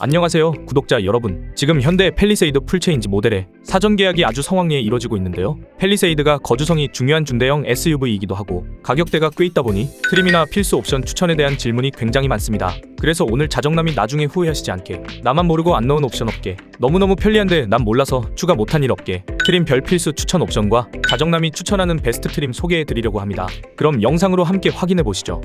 안녕하세요 구독자 여러분. 지금 현대 펠리세이드 풀체인지 모델의 사전 계약이 아주 성황리에 이뤄지고 있는데요. 펠리세이드가 거주성이 중요한 중대형 SUV이기도 하고 가격대가 꽤 있다 보니 트림이나 필수 옵션 추천에 대한 질문이 굉장히 많습니다. 그래서 오늘 자정남이 나중에 후회하시지 않게 나만 모르고 안 넣은 옵션 없게 너무너무 편리한데 난 몰라서 추가 못한 일 없게 트림 별 필수 추천 옵션과 자정남이 추천하는 베스트 트림 소개해 드리려고 합니다. 그럼 영상으로 함께 확인해 보시죠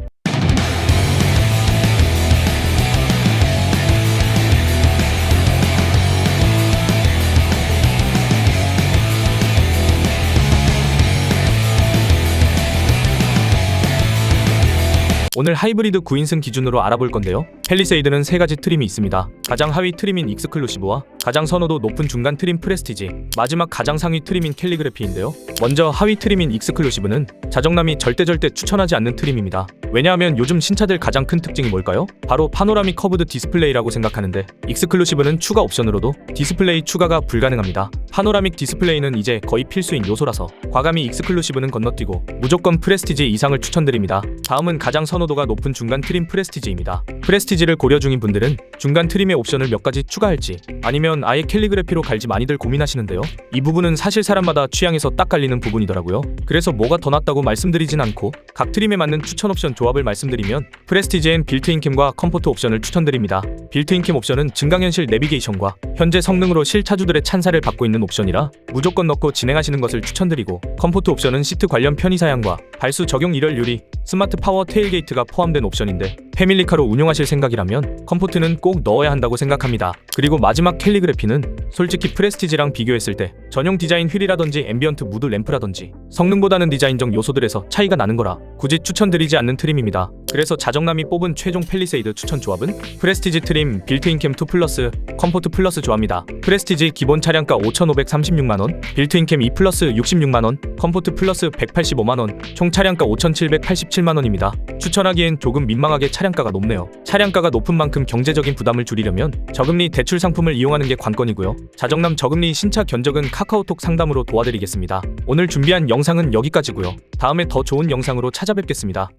오늘 하이브리드 9인승 기준으로 알아볼 건데요. 펠리세이드는 세 가지 트림이 있습니다. 가장 하위 트림인 익스클루시브와 가장 선호도 높은 중간 트림 프레스티지, 마지막 가장 상위 트림인 캘리그래피인데요. 먼저 하위 트림인 익스클루시브는 자정남이 절대 절대 추천하지 않는 트림입니다. 왜냐하면 요즘 신차들 가장 큰 특징이 뭘까요? 바로 파노라믹 커브드 디스플레이라고 생각하는데 익스클루시브는 추가 옵션으로도 디스플레이 추가가 불가능합니다. 파노라믹 디스플레이는 이제 거의 필수인 요소라서 과감히 익스클루시브는 건너뛰고 무조건 프레스티지 이상을 추천드립니다. 다음은 가장 선호도가 높은 중간 트림 프레스티지입니다. 프레스티지를 고려 중인 분들은 중간 트림의 옵션을 몇 가지 추가할지 아니면 아예 캘리그래피로 갈지 많이들 고민하시는데요. 이 부분은 사실 사람마다 취향에서 딱 갈리는 부분이더라고요. 그래서 뭐가 더 낫다고 말씀드리진 않고 각 트림에 맞는 추천 옵션 조합을 말씀드리면 프레스티지엔 빌트인 캠과 컴포트 옵션을 추천드립니다. 빌트인 캠 옵션은 증강현실 내비게이션과 현재 성능으로 실차주들의 찬사를 받고 있는 옵션이라 무조건 넣고 진행하시는 것을 추천드리고 컴포트 옵션은 시트 관련 편의 사양과 발수 적용 일열 유리, 스마트 파워 테일게이트가 포함된 옵션인데 패밀리카로 운용하실 생각이라면 컴포트는 꼭 넣어야 한다고 생각합니다. 그리고 마지막 캘리그래피는 솔직히 프레스티지랑 비교했을 때 전용 디자인 휠이라든지 앰비언트 무드 램프라든지 성능보다는 디자인적 요소들에서 차이가 나는 거라 굳이 추천드리지 않는 트림입니다. 그래서 자정남이 뽑은 최종 펠리세이드 추천 조합은 프레스티지 트림 빌트인 캠 2 플러스 컴포트 플러스 조합니다. 프레스티지 기본 차량가 5,536만원, 빌트인 캠 2 플러스 66만원, 컴포트 플러스 185만원, 총 차량가 5,787만원입니다. 추천하기엔 조금 민망하게 차량가가 높네요. 차량가가 높은 만큼 경제적인 부담을 줄이려면 저금리 대출 상품을 이용하는 게 관건이고요. 자정남 저금리 신차 견적은 카카오톡 상담으로 도와드리겠습니다. 오늘 준비한 영상은 여기까지고요. 다음에 더 좋은 영상으로 찾아뵙겠습니다.